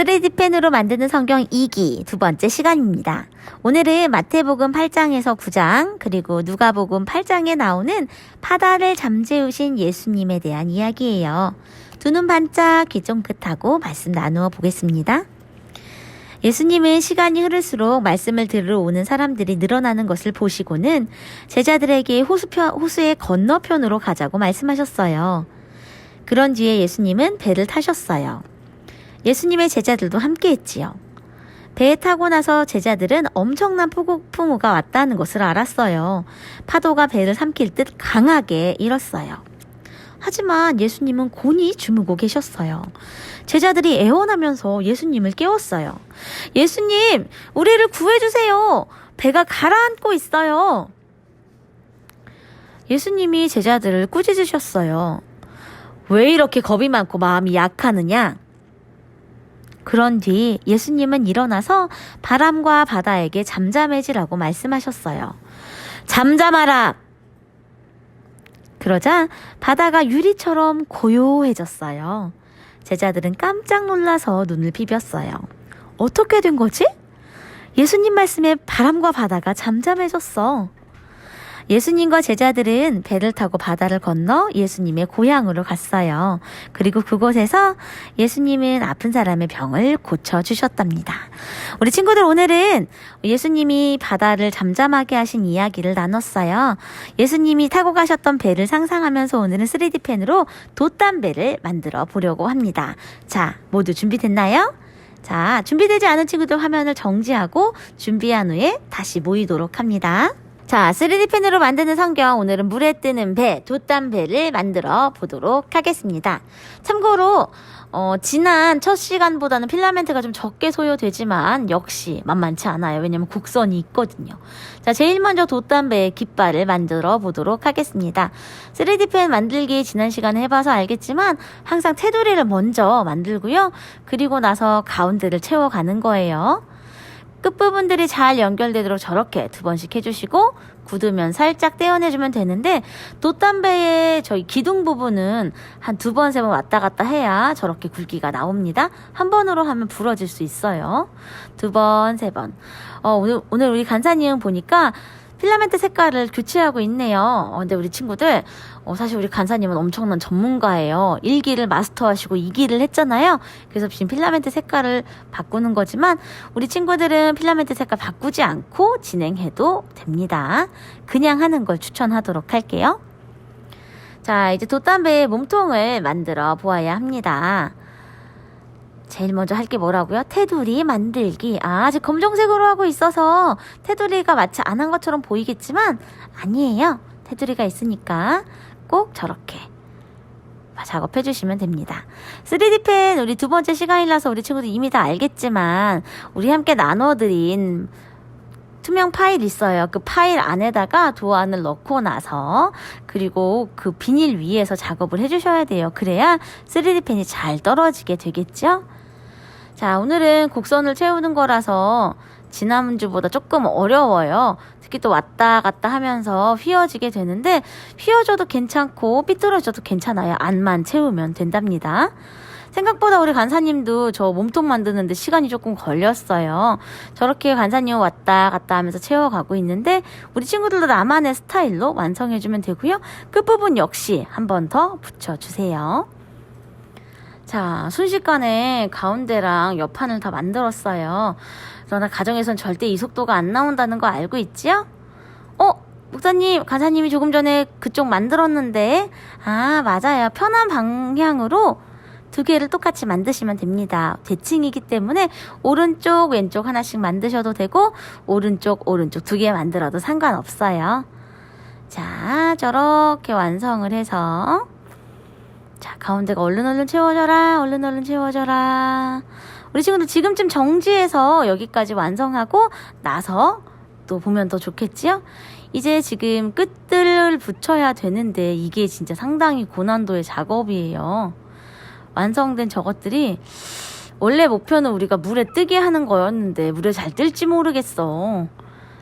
3D 펜으로 만드는 성경 2기 두 번째 시간입니다. 오늘은 마태복음 8장에서 9장 그리고 누가복음 8장에 나오는 바다를 잠재우신 예수님에 대한 이야기예요. 두 눈 반짝 귀 쫑긋하고 말씀 나누어 보겠습니다. 예수님은 시간이 흐를수록 말씀을 들으러 오는 사람들이 늘어나는 것을 보시고는 제자들에게 호수편, 호수의 건너편으로 가자고 말씀하셨어요. 그런 뒤에 예수님은 배를 타셨어요. 예수님의 제자들도 함께 했지요. 배에 타고 나서 제자들은 엄청난 폭우가 왔다는 것을 알았어요. 파도가 배를 삼킬 듯 강하게 일었어요. 하지만 예수님은 곤히 주무고 계셨어요. 제자들이 애원하면서 예수님을 깨웠어요. 예수님, 우리를 구해주세요. 배가 가라앉고 있어요. 예수님이 제자들을 꾸짖으셨어요. 왜 이렇게 겁이 많고 마음이 약하느냐? 그런 뒤 예수님은 일어나서 바람과 바다에게 잠잠해지라고 말씀하셨어요. 잠잠하라! 그러자 바다가 유리처럼 고요해졌어요. 제자들은 깜짝 놀라서 눈을 비볐어요. 어떻게 된 거지? 예수님 말씀에 바람과 바다가 잠잠해졌어. 예수님과 제자들은 배를 타고 바다를 건너 예수님의 고향으로 갔어요. 그리고 그곳에서 예수님은 아픈 사람의 병을 고쳐주셨답니다. 우리 친구들 오늘은 예수님이 바다를 잠잠하게 하신 이야기를 나눴어요. 예수님이 타고 가셨던 배를 상상하면서 오늘은 3D펜으로 돛담배를 만들어 보려고 합니다. 자, 모두 준비됐나요? 자, 준비되지 않은 친구들 화면을 정지하고 준비한 후에 다시 모이도록 합니다. 자, 3D펜으로 만드는 성경 오늘은 물에 뜨는 배, 돛담배를 만들어 보도록 하겠습니다. 참고로 어, 지난 첫 시간보다는 필라멘트가 좀 적게 소요되지만 역시 만만치 않아요. 왜냐면 곡선이 있거든요. 자, 제일 먼저 돛담배의 깃발을 만들어 보도록 하겠습니다. 3D펜 만들기 지난 시간에 해봐서 알겠지만 항상 테두리를 먼저 만들고요. 그리고 나서 가운데를 채워가는 거예요. 끝부분들이 잘 연결되도록 저렇게 두 번씩 해주시고 굳으면 살짝 떼어내주면 되는데 돛담배의 저희 기둥 부분은 한 두 번, 세 번 왔다 갔다 해야 저렇게 굵기가 나옵니다. 한 번으로 하면 부러질 수 있어요. 두 번, 세 번. 어, 오늘, 오늘 우리 간사님 보니까 필라멘트 색깔을 교체하고 있네요. 어, 근데 우리 친구들, 어, 사실 우리 간사님은 엄청난 전문가예요. 1기를 마스터하시고 2기를 했잖아요. 그래서 지금 필라멘트 색깔을 바꾸는 거지만, 우리 친구들은 필라멘트 색깔 바꾸지 않고 진행해도 됩니다. 그냥 하는 걸 추천하도록 할게요. 자, 이제 돛담배의 몸통을 만들어 보아야 합니다. 제일 먼저 할 게 뭐라고요? 테두리 만들기. 아, 아직 검정색으로 하고 있어서 테두리가 마치 안 한 것처럼 보이겠지만 아니에요. 테두리가 있으니까 꼭 저렇게 작업해 주시면 됩니다. 3D펜 우리 두 번째 시간이라서 우리 친구들 이미 다 알겠지만 우리 함께 나눠드린 투명 파일 있어요. 그 파일 안에다가 도안을 넣고 나서 그리고 그 비닐 위에서 작업을 해주셔야 돼요. 그래야 3D펜이 잘 떨어지게 되겠죠? 자, 오늘은 곡선을 채우는 거라서 지난 주보다 조금 어려워요. 특히 또 왔다 갔다 하면서 휘어지게 되는데 휘어져도 괜찮고 삐뚤어져도 괜찮아요. 안만 채우면 된답니다. 생각보다 우리 간사님도 저 몸통 만드는데 시간이 조금 걸렸어요. 저렇게 간사님 왔다 갔다 하면서 채워가고 있는데 우리 친구들도 나만의 스타일로 완성해주면 되고요. 끝부분 역시 한 번 더 붙여주세요. 자, 순식간에 가운데랑 옆판을 다 만들었어요. 그러나 가정에선 절대 이 속도가 안 나온다는 거 알고 있지요? 어? 목사님, 간사님이 조금 전에 그쪽 만들었는데, 아, 맞아요. 편한 방향으로 두 개를 똑같이 만드시면 됩니다. 대칭이기 때문에 오른쪽, 왼쪽 하나씩 만드셔도 되고, 오른쪽, 오른쪽 두 개 만들어도 상관없어요. 자, 저렇게 완성을 해서, 자, 가운데가 얼른 얼른 채워져라. 얼른 얼른 채워져라. 우리 친구들 지금쯤 정지해서 여기까지 완성하고 나서 또 보면 더 좋겠지요? 이제 지금 끝을 붙여야 되는데 이게 진짜 상당히 고난도의 작업이에요. 완성된 저것들이 원래 목표는 우리가 물에 뜨게 하는 거였는데 물에 잘 뜰지 모르겠어.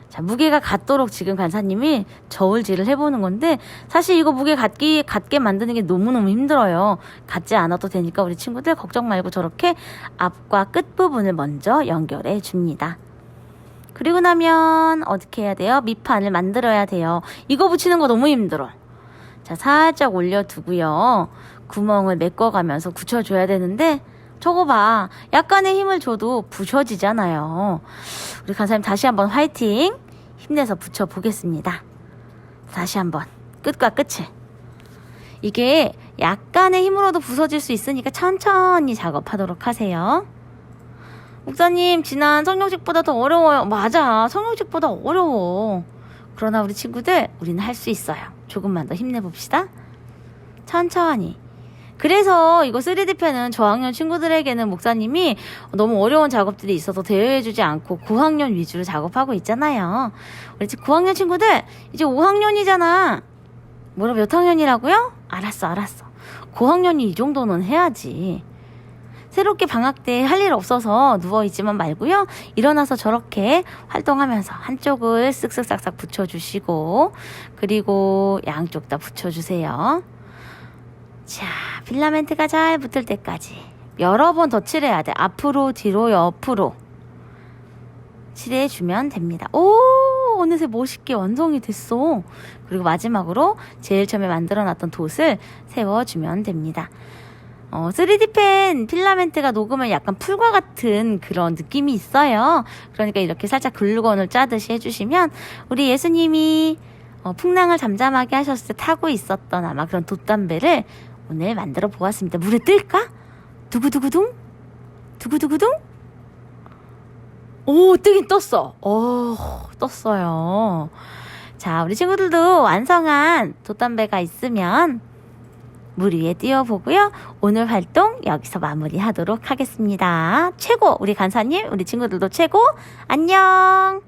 자, 무게가 같도록 지금 간사님이 저울질을 해보는 건데, 사실 이거 무게 같기, 같게 만드는 게 너무너무 힘들어요. 같지 않아도 되니까 우리 친구들 걱정 말고 저렇게 앞과 끝 부분을 먼저 연결해 줍니다. 그리고 나면 어떻게 해야 돼요? 밑판을 만들어야 돼요. 이거 붙이는 거 너무 힘들어. 자, 살짝 올려두고요. 구멍을 메꿔가면서 굳혀줘야 되는데, 저거 봐. 약간의 힘을 줘도 부셔지잖아요. 우리 간사님 다시 한번 화이팅! 힘내서 붙여보겠습니다. 다시 한번. 끝과 끝을. 이게 약간의 힘으로도 부서질 수 있으니까 천천히 작업하도록 하세요. 목사님, 지난 성경식보다 더 어려워요. 맞아. 성경식보다 어려워. 그러나 우리 친구들, 우리는 할 수 있어요. 조금만 더 힘내봅시다. 천천히. 그래서 이거 3D펜은 저학년 친구들에게는 목사님이 너무 어려운 작업들이 있어서 대여해주지 않고 9학년 위주로 작업하고 있잖아요. 우리 9학년 친구들, 이제 5학년이잖아. 뭐라 몇 학년이라고요? 알았어, 알았어. 9학년이 이 정도는 해야지. 새롭게 방학 때 할 일 없어서 누워있지만 말고요. 일어나서 저렇게 활동하면서 한쪽을 쓱쓱 싹싹 붙여주시고, 그리고 양쪽 다 붙여주세요. 자, 필라멘트가 잘 붙을 때까지 여러 번 더 칠해야 돼. 앞으로, 뒤로, 옆으로. 칠해주면 됩니다. 오, 어느새 멋있게 완성이 됐어. 그리고 마지막으로 제일 처음에 만들어놨던 돛을 세워주면 됩니다. 어, 3D펜 필라멘트가 녹으면 약간 풀과 같은 그런 느낌이 있어요. 그러니까 이렇게 살짝 글루건을 짜듯이 해주시면 우리 예수님이 어, 풍랑을 잠잠하게 하셨을 때 타고 있었던 아마 그런 돛담배를 오늘 만들어 보았습니다. 물에 뜰까? 두구두구둥? 두구두구둥? 오, 뜨긴 떴어. 오, 떴어요. 자, 우리 친구들도 완성한 돛담배가 있으면 물 위에 띄워보고요. 오늘 활동 여기서 마무리하도록 하겠습니다. 최고! 우리 간사님, 우리 친구들도 최고! 안녕!